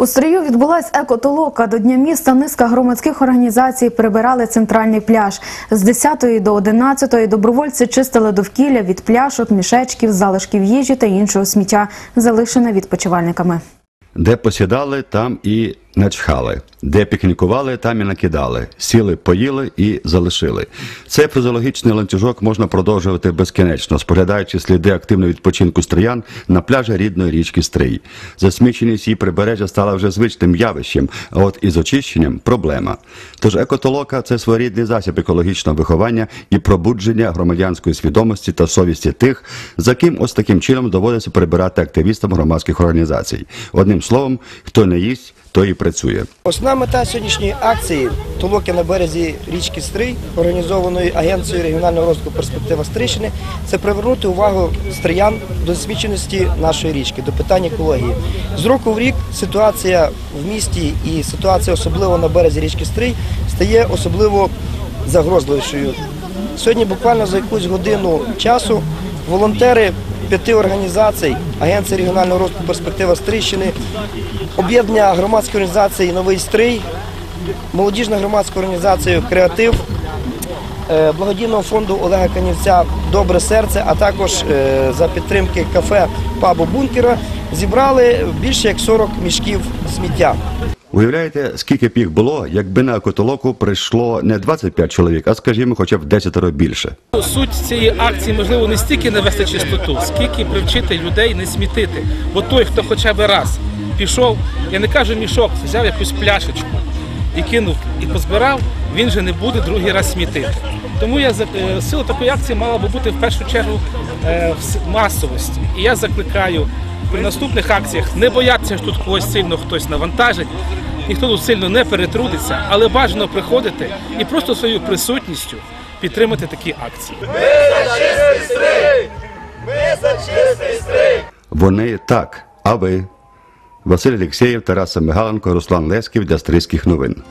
У стрію відбулась екотолока. До Дня міста низка громадських організацій прибирали центральний пляж. З 10 до 11 добровольці чистили довкілля від пляшок, мішечків, залишків їжі та іншого сміття, залишене відпочивальниками. Де посідали, там і начхали. Де пікнікували, там і накидали. Сіли, поїли і залишили. Цей фізіологічний ланцюжок можна продовжувати безкінечно, споглядаючи сліди активного відпочинку стриян на пляжі рідної річки Стрий. Засміченість її прибережжя стала вже звичним явищем, а от із очищенням проблема. Тож екотолока це своєрідний засіб екологічного виховання і пробудження громадянської свідомості та совісті тих, за ким ось таким чином доводиться прибирати активістам громадських організацій. Одним словом, хто не їсть, той і працює. Основна мета сьогоднішньої акції толоки на березі річки Стрий, організованої агенцією регіонального розвитку перспектива Стрийщини, це привернути увагу стриян до засміченості нашої річки, до питань екології. З року в рік ситуація в місті і ситуація особливо на березі річки Стрий стає особливо загрозливішою. Сьогодні буквально за якусь годину часу волонтери п'яти організацій Агенції регіонального розвитку перспектива Стрийщини, об'єднання громадської організації Новий Стрий, молодіжна громадська організація Креатив, е, благодійного фонду Олега Канівця Добре серце, а також е, за підтримки кафе Пабу Бункера зібрали більше як 40 мішків сміття. Уявляєте, скільки б їх було, якби на екотолоку прийшло не 25 чоловік, а скажімо, хоча б 10 більше. Суть цієї акції можливо не стільки навести чистоту, скільки привчити людей не смітити. Бо той, хто хоча б раз пішов, я не кажу мішок, взяв якусь пляшечку і кинув і позбирав, він же не буде другий раз смітити. Тому я е, сила такої акції мала би бути в першу чергу е, в масовості. І я закликаю при наступних акціях не боятися, що тут когось сильно хтось навантажить. Ніхто тут сильно не перетрудиться, але бажано приходити і просто своєю присутністю підтримати такі акції. Вони так, а ви? Василь Алєксєєв, Тарас Семигаленко, Руслан Лесків для Стрийських новин.